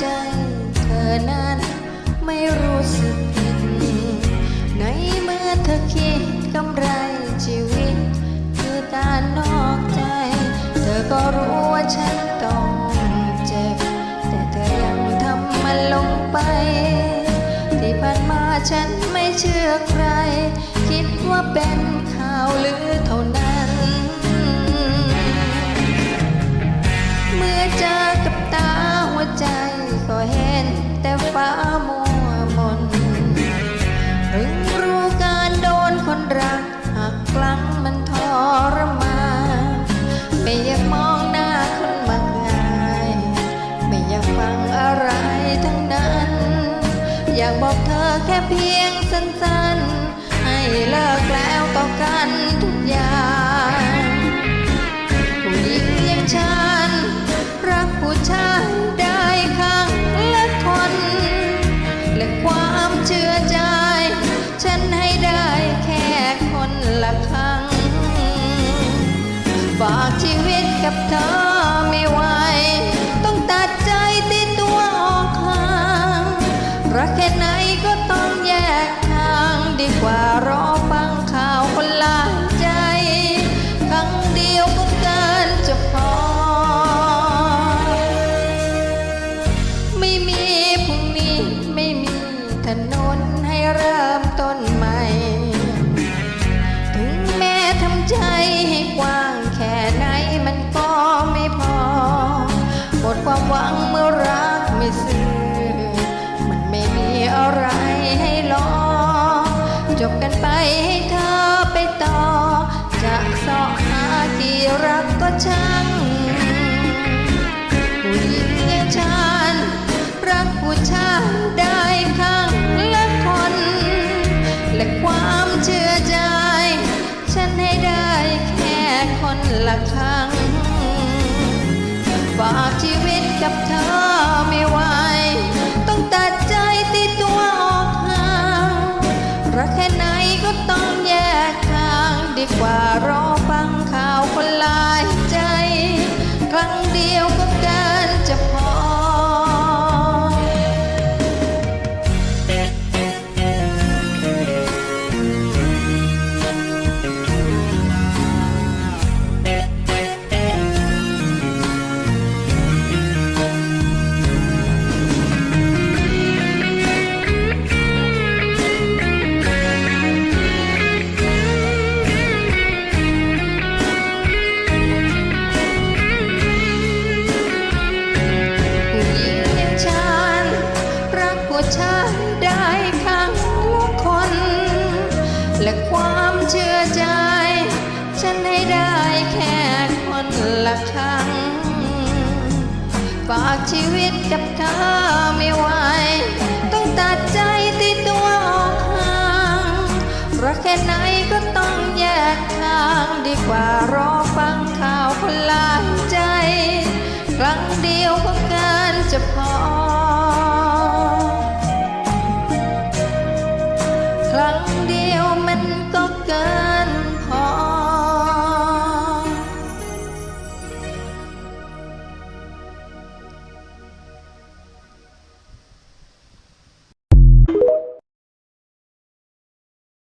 ใจเธอนั้นไม่รู้สึกผิดในเมื่อเธอคิดกำไรชีวิต คือการนอกใจ เธอก็รู้ว่าฉันต้องเจ็บ แต่เธอยังทำมันลงไป ที่ผ่านมาฉันไม่เชื่อใคร บอกเธอแค่เพียงสั้นๆ ให้เลิกแล้วต่อกันทุกอย่างผู้หญิงอย่างฉัน รักผู้ชายได้ครั้งละคนและความเชื่อใจ ฉันให้ได้แค่คนละครั้ง ฝากชีวิตกับเธอไม่ไหวต้องตัดใจตีตัวออกห่างรักแค่ไหน ช่างผู้หญิงอย่างฉันรักผู้ชายได้ครั้งละคน และความเชื่อใจ ฉันให้ได้แค่คนละครั้ง ฝากชีวิตกับเธอไม่ไหวต้องตัดใจตีตัวออกห่างรักแค่ไหนก็ต้องแยกทางดีกว่า และความเชื่อใจ ฉันให้ได้แค่คนละครั้ง ฝากชีวิตกับเธอไม่ไหว ต้องตัดใจตีตัวออกห่างรักแค่ไหนก็ต้องแยกทางดีกว่ารอฟังข่าวคนลายใจ ครั้งเดียวก็กินจะพอ